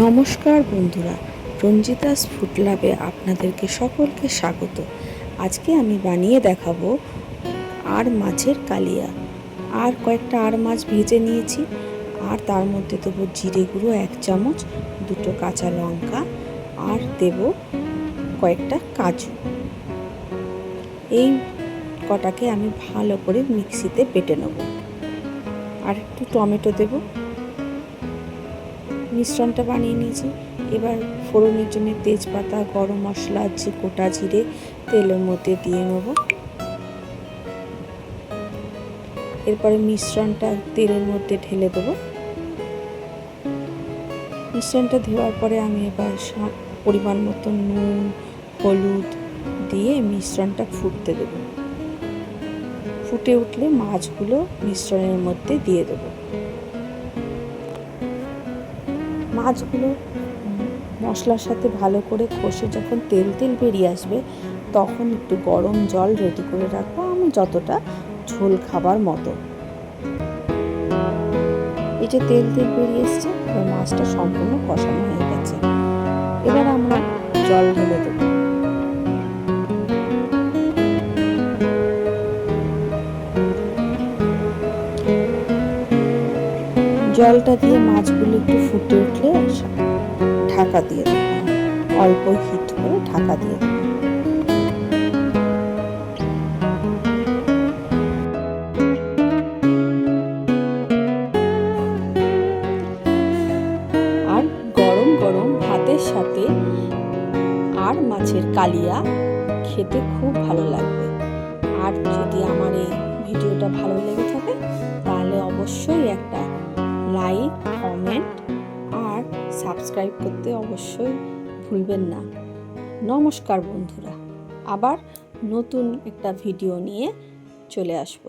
নমস্কার বন্ধুরা, রঞ্জিতাস ফুড ল্যাবে আপনাদেরকে সকলকে স্বাগত। আজকে আমি বানিয়ে দেখাবো আর মাছের কালিয়া। আর কয়েকটা আর মাছ ভেজে নিয়েছি, আর তার মধ্যে দেবো জিরে গুঁড়ো এক চামচ, দুটো কাঁচা লঙ্কা, আর দেব কয়েকটা কাজু। এই কটাকে আমি ভালো করে মিক্সিতে বেটে নেব। আর একটু টমেটো দেবো মিশ্রণটা বানিয়ে নিয়েছি। এবার ফোড়নের জন্য তেজপাতা, গরম মশলা, যে গোটা জিরে তেলের মধ্যে দিয়ে নেব। এরপরে মিশ্রণটা তেলের মধ্যে ঢেলে দেব। মিশ্রণটা দেওয়ার পরে আমি এবার পরিমাণ মতো নুন, হলুদ দিয়ে মিশ্রণটা ফুটতে দেব। ফুটে উঠলে মাছগুলো মিশ্রণের মধ্যে দিয়ে দেবো। মাছগুলো মশলার সাথে ভালো করে কষে যখন তেল তেল বেরিয়ে আসবে, তখন একটু গরম জল রেডি করে রাখব আমি যতটা ঝোল খাবার মতো। এই যে তেল তেল বেরিয়ে এসছে মাছটা সম্পূর্ণ কষানো হয়ে গেছে। এবার আমরা জল ঢেলে দেবো। জলটা দিয়ে মাছগুলো একটু ফুটে উঠলে ঢাকা দিয়ে অল্প হিট করে ঢাকা দিয়ে আর গরম গরম ভাতের সাথে আর মাছের কালিয়া খেতে খুব ভালো লাগবে। আর যদি আমার এই ভিডিওটা ভালো লেগে থাকে, তাহলে অবশ্যই সাবস্ক্রাইব করতে অবশ্যই ভুলবেন না। নমস্কার বন্ধুরা আবার নতুন একটা ভিডিও নিয়ে চলে আসব।